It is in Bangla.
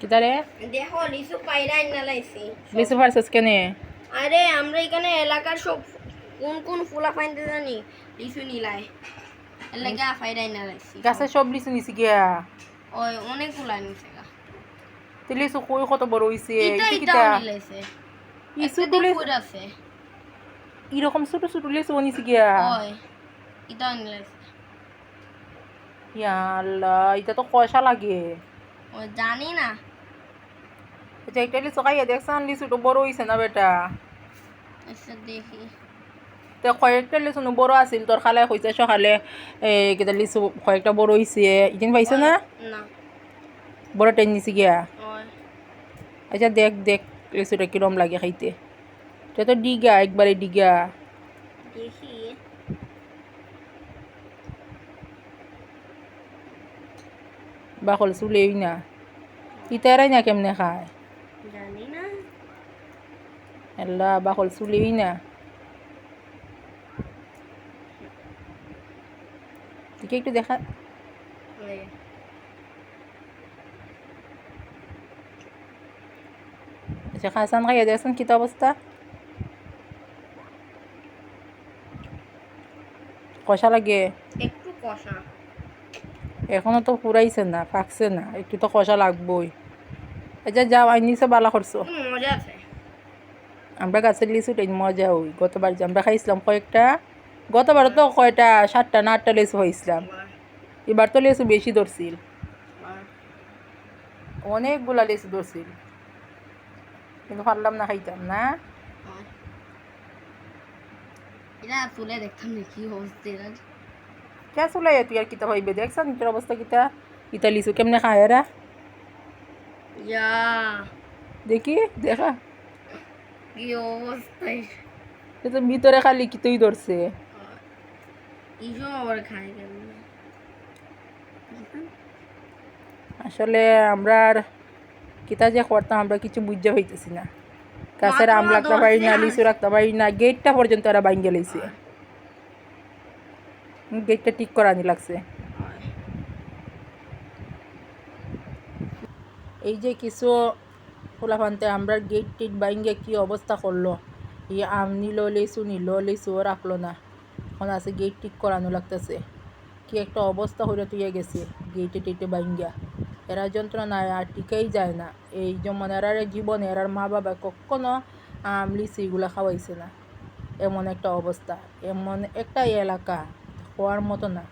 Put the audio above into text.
কিতারে দেখো লিচু পাইরাই না লাইছি। লিচু পারছিস কেনে? আরে আমরা এখানে এলাকার সব কোন কোন ফুলা ফাইনতে জানি লিচু নিলাই এলাকা ফাইরাই না লাইছি। গাছে সব লিচু নিছি গিয়া। ওই অনেক ফুলা নিছে গা। তো লিচু কই কত বড় হইছে? ইটা ইটা নিলাইছে ছোট লিচু আছে। এরকম ছোট ছোট লিচু নিছি গিয়া। ওই ইটাও নিলাইছে ইয়া আল্লাহ এটা তো কয়সা লাগে? ওই জানি না। আচ্ছা একটা লিচু খাইয়া দেখছেন লিচুটা বড় হইছে না বেটা আচ্ছা দেখি তো কয়েকটা লিচু বড় আছিল তোর খালে কইছে সকালে কেটা লিচু কয়েকটা বড় হইছে ইদিন পাইছে না বড় টেন নিছি গিয়া আচ্ছা দেখ দেখ লিচুটা কিরম লাগে খাইতে এটা তো ডিগা একবারে ডিগা দেখি বাকল চুলেই না ইতারাই না কেমনে খায় জানি না আল্লাহ বাকল চুলেই না দেখি একটু দেখা আচ্ছা খাসান খাইয়া দেখছেন কিতা অবস্থা কষা লাগে একটু কষা এখনও তো পুরাইছে না পাকছে না একটু তো কষা লাগবই আচ্ছা যাও আইনিছে বালা করছ। আমরা গাছের লিচু টেন মজা হই। গতবার যে আমরা খাইছিলাম কয়েকটা গতবার তো কয়টা সাতটা না আটটা লিচু হয়েছিলাম এবার তো লিচু বেশি ধরছিল। অনেকগুলা লিচু ধরছিল। কিন্তু পারলাম না খাইতাম না। এটা দেখতাম না কি চুলাই তুই আর কিতা হইবে? দেখছেন ইটার অবস্থা কিতা? ইটা লিচু কেমনে খায় এরা? ইয়া। দেখি দেখা। কি অবস্থা এ তো ভিতরে খালি কিতই ধরছে। ইসব আবার খায় কেন? আসলে আমরা আর কিতা যে করতাম আমরা কিছু বুঝতে হইতেছি না। গাছের আম রাখতে পারি না লিচু রাখতে পারি না গেটটা পর্যন্ত এরা বাইঙ্গে লইছে। গেটটা ঠিক করা করানি লাগছে। এই যে কিছু ফুলাফানতে আমরা গেট টেট বাইঙ্গে কি অবস্থা করল? এই আম নিল, লিচু নিল লিচু রাখল না। এখন আছে গেট ঠিক করানো লাগতেছে। কি একটা অবস্থা হইলে তুই গেছে গেটে টেটে বাইঙ্গা এরা যন্ত্রণা আর টিকেই যায় না। এই যেমন এরার জীবনে এরার মা বাবা কখনো আম, লিচু এগুলো খাওয়াইছে না। এমন একটা অবস্থা। এমন একটা এলাকা। হওয়ার মতো না।